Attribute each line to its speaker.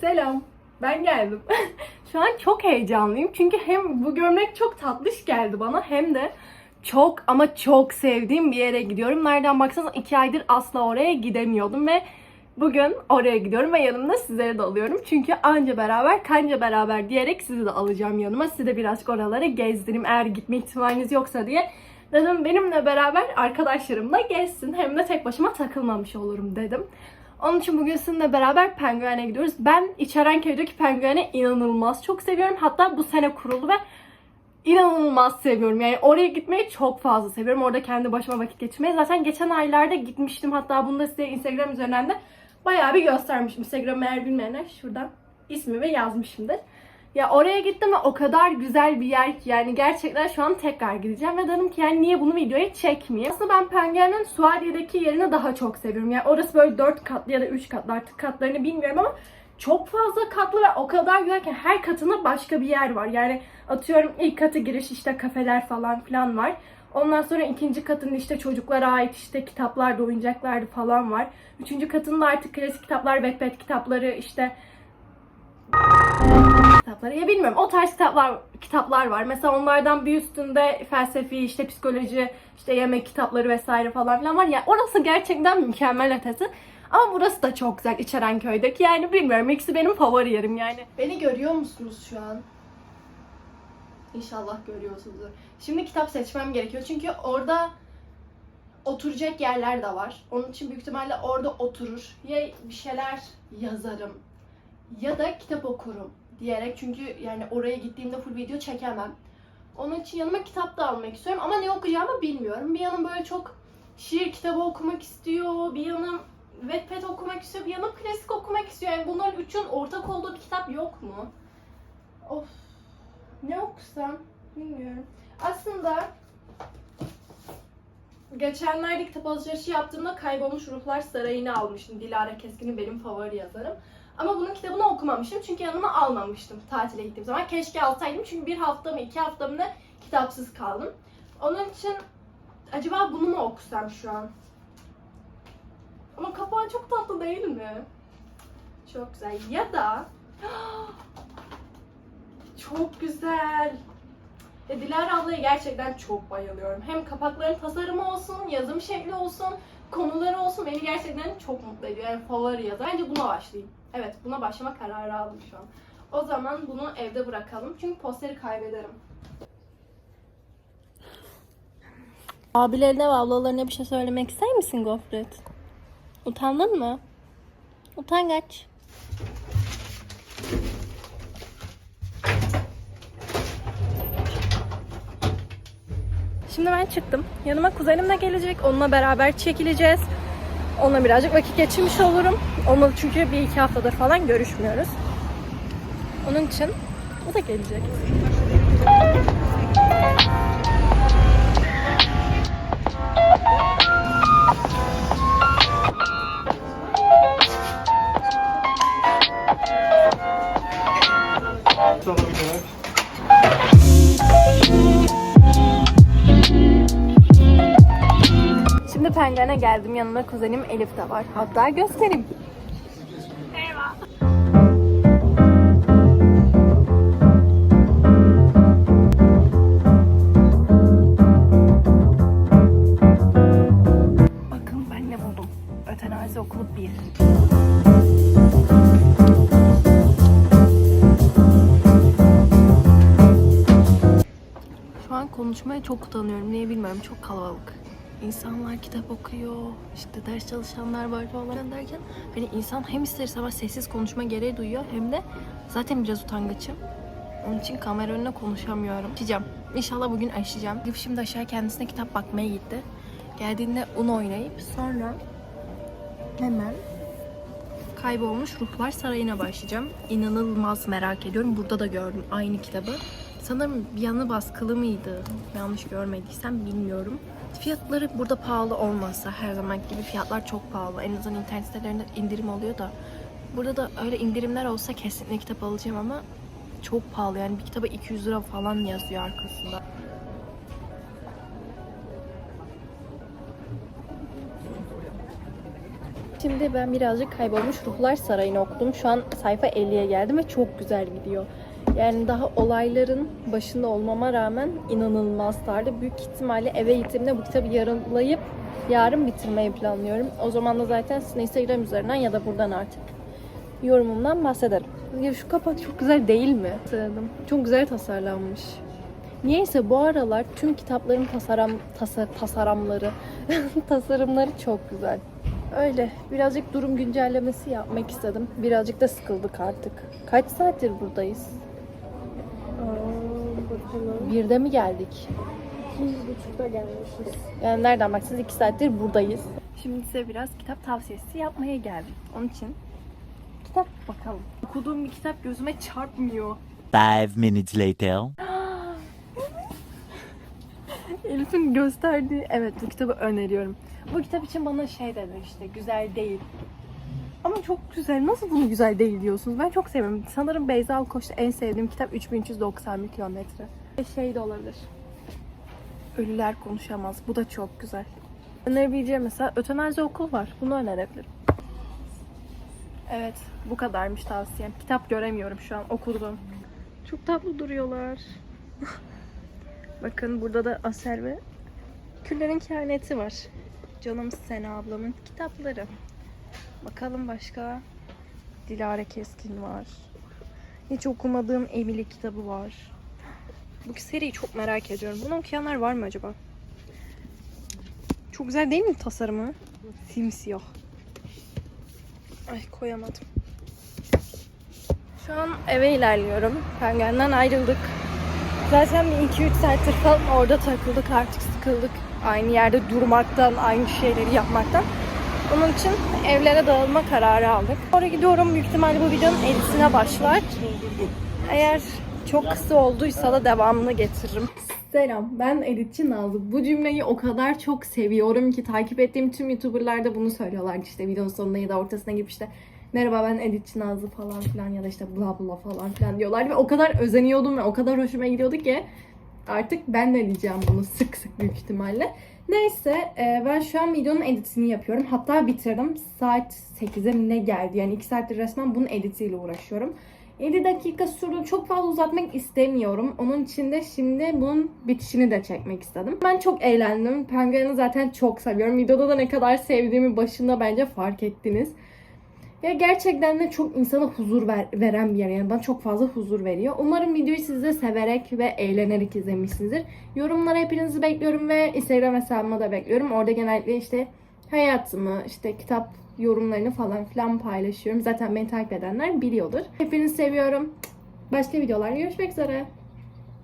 Speaker 1: Selam. Ben geldim. Şu an çok heyecanlıyım. Çünkü hem bu gömlek çok tatlış geldi bana hem de çok ama çok sevdiğim bir yere gidiyorum. Nereden baksanız iki aydır asla oraya gidemiyordum ve bugün oraya gidiyorum ve yanımda sizleri de alıyorum. Çünkü anca beraber kanca beraber diyerek sizi de alacağım yanıma. Size de birazcık oraları gezdireyim eğer gitme ihtimaliniz yoksa diye. Dedim benimle beraber arkadaşlarımla gezsin hem de tek başıma takılmamış olurum dedim. Onun için bugün sizinle beraber Penguen'e gidiyoruz. Ben İçerenköy'deki Penguen'i inanılmaz çok seviyorum. Hatta bu sene kuruldu ve inanılmaz seviyorum. Yani oraya gitmeyi çok fazla seviyorum. Orada kendi başıma vakit geçirmeyi. Zaten geçen aylarda gitmiştim. Hatta bunu da size Instagram üzerinden de bayağı bir göstermişim. Instagram eğer bilmeyenler şuradan ismimi yazmışımdır. Ya oraya gittim ve o kadar güzel bir yer ki yani gerçekten şu an tekrar gideceğim ve dedim ki yani niye bunu videoya çekmeyeyim. Aslında ben Penguen'in Suadiye'deki yerini daha çok seviyorum. Yani orası böyle 4 katlı ya da 3 katlı artık katlarını bilmiyorum ama çok fazla katlı ve o kadar güzel ki her katında başka bir yer var. Yani atıyorum ilk katı giriş işte kafeler falan filan var. Ondan sonra ikinci katında işte çocuklara ait işte kitaplar, oyuncaklar falan var. Üçüncü katında artık klasik kitaplar, Wattpad kitapları işte kitapları. Ya bilmiyorum o tarz kitaplar kitaplar var. Mesela onlardan bir üstünde felsefi, işte psikoloji, işte yemek kitapları vesaire falan filan var. Ya orası gerçekten mükemmel ötesi. Ama burası da çok güzel İçerenköy'deki. Yani bilmiyorum ikisi benim favori yerim yani. Beni görüyor musunuz şu an? İnşallah görüyorsunuzdur. Şimdi kitap seçmem gerekiyor. Çünkü orada oturacak yerler de var. Onun için büyük ihtimalle orada oturur. Ya bir şeyler yazarım ya da kitap okurum diyerek çünkü yani oraya gittiğimde full video çekemem. Onun için yanıma kitap da almak istiyorum ama ne okuyacağımı bilmiyorum. Bir yanım böyle çok şiir kitabı okumak istiyor, bir yanım Wattpad okumak istiyor, bir yanım klasik okumak istiyor. Yani bunların üçün ortak olduğu bir kitap yok mu? Of. Ne okusam bilmiyorum. Aslında geçenlerde kitap alışverişi yaptığımda Kaybolmuş Ruhlar Sarayı'nı almıştım. Dilara Keskin'in benim favori yazarım. Ama bunun kitabını okumamıştım çünkü yanıma almamıştım tatile gittiğim zaman. Keşke alsaydım çünkü bir hafta mı iki hafta mı kitapsız kaldım. Onun için acaba bunu mu okusam şu an? Ama kapağı çok tatlı değil mi? Çok güzel. Ya da çok güzel. Ya Dilara ablaya gerçekten çok bayılıyorum. Hem kapakların tasarımı olsun, yazım şekli olsun, konuları olsun beni gerçekten çok mutlu ediyor. Yani favori yazar. Bence buna başlayayım. Evet buna başlama kararı aldım şu an. O zaman bunu evde bırakalım. Çünkü posteri kaybederim. Abilerine ve ablalarına bir şey söylemek ister misin Gofret? Utandın mı? Utangaç. Şimdi ben çıktım. Yanıma kuzenim de gelecek. Onunla beraber çekileceğiz. Onunla birazcık vakit geçirmiş olurum. Onunla çünkü bir iki haftadır falan görüşmüyoruz. Onun için o da gelecek. Şimdi Penguen'e geldim. Yanımda kuzenim Elif de var. Hatta göstereyim. Konuşmaya çok utanıyorum. Niye bilmiyorum. Çok kalabalık. İnsanlar kitap okuyor, işte ders çalışanlar var falan derken hani insan hem ister istemez sessiz konuşma gereği duyuyor hem de zaten biraz utangaçım. Onun için kamera önüne konuşamıyorum. Aşacağım. İnşallah bugün aşacağım. Elif şimdi aşağı kendisine kitap bakmaya gitti. Geldiğinde un oynayıp sonra hemen Kaybolmuş Ruhlar Sarayı'na başlayacağım. İnanılmaz merak ediyorum. Burada da gördüm aynı kitabı. Sanırım yanı baskılı mıydı? Yanlış görmediysem bilmiyorum. Fiyatları burada pahalı olmasa her zaman gibi fiyatlar çok pahalı. En azından internet sitelerinde indirim oluyor da. Burada da öyle indirimler olsa kesinlikle kitap alacağım ama çok pahalı yani bir kitaba 200 lira falan yazıyor arkasında. Şimdi ben birazcık kaybolmuş Ruhlar Sarayı'nı okudum. Şu an sayfa 50'ye geldim ve çok güzel gidiyor. Yani daha olayların başında olmama rağmen inanılmaz sardı. Büyük ihtimalle eve gittiğimde bu kitabı yarınlayıp yarın bitirmeyi planlıyorum. O zaman da zaten sizin Instagram üzerinden ya da buradan artık yorumumdan bahsederim. Ya şu kapak çok güzel değil mi? Sevdim. Çok güzel tasarlanmış. Niyeyse bu aralar tüm kitapların tasarım tasa, tasarımları tasarımları çok güzel. Öyle birazcık durum güncellemesi yapmak istedim. Birazcık da sıkıldık artık. Kaç saattir buradayız? Birde mi geldik?
Speaker 2: Bir buçukta gelmişiz.
Speaker 1: Yani nereden baksanız iki saattir buradayız. Şimdi size biraz kitap tavsiyesi yapmaya geldim. Onun için kitap bakalım. Okuduğum bir kitap gözüme çarpmıyor.
Speaker 3: Five minutes later.
Speaker 1: Elif'in gösterdiği, evet bu kitabı öneriyorum. Bu kitap için bana şey dedi işte güzel değil. Ama çok güzel. Nasıl bunu güzel değil diyorsunuz? Ben çok seviyorum. Sanırım Beyza Alkoç'ta en sevdiğim kitap 3391 kilometre. Şey de olabilir. Ölüler konuşamaz. Bu da çok güzel. Önerebileceğim mesela Ötenazi Okul var. Bunu önerebilirim. Evet, bu kadarmış tavsiyem. Kitap göremiyorum şu an. Okudum. Çok tatlı duruyorlar. Bakın burada da Aser ve Küllerin Kehaneti var. Canım Sena ablamın kitapları. Bakalım başka. Dilara Keskin var. Hiç okumadığım Emily kitabı var. Bu seriyi çok merak ediyorum. Bunu okuyanlar var mı acaba? Çok güzel değil mi tasarımı? Simsiyah. Ay koyamadım. Şu an eve ilerliyorum. Penguen'den ayrıldık. Zaten bir 2-3 saattir falan orada takıldık artık sıkıldık. Aynı yerde durmaktan, aynı şeyleri yapmaktan. Onun için evlere dağılma kararı aldık. Oraya gidiyorum. Büyük ihtimalle bu videonun editine başlar. Eğer çok kısa olduysa da devamını getiririm. Selam, ben editçi Nazlı. Bu cümleyi o kadar çok seviyorum ki takip ettiğim tüm YouTuber'lar da bunu söylüyorlar işte videonun sonunda ya da ortasına gibi işte merhaba ben editçi Nazlı falan filan ya da işte bla bla falan filan diyorlar ve o kadar özeniyordum ve o kadar hoşuma gidiyordu ki artık ben de diyeceğim bunu sık sık büyük ihtimalle. Neyse e, ben şu an videonun editini yapıyorum. Hatta bitirdim. Saat 8'e mi ne geldi? Yani 2 saattir resmen bunun editiyle uğraşıyorum. 50 dakika sürdü. Çok fazla uzatmak istemiyorum. Onun için de şimdi bunun bitişini de çekmek istedim. Ben çok eğlendim. Penguin'i zaten çok seviyorum. Videoda da ne kadar sevdiğimi başında bence fark ettiniz. Ya gerçekten de çok insana huzur ver- veren bir yer. Yani bana çok fazla huzur veriyor. Umarım videoyu siz de severek ve eğlenerek izlemişsinizdir. Yorumlara hepinizi bekliyorum ve Instagram hesabıma da bekliyorum. Orada genellikle işte hayatımı, işte kitap yorumlarını falan filan paylaşıyorum. Zaten beni takip edenler biliyordur. Hepinizi seviyorum. Başka videolarda görüşmek üzere.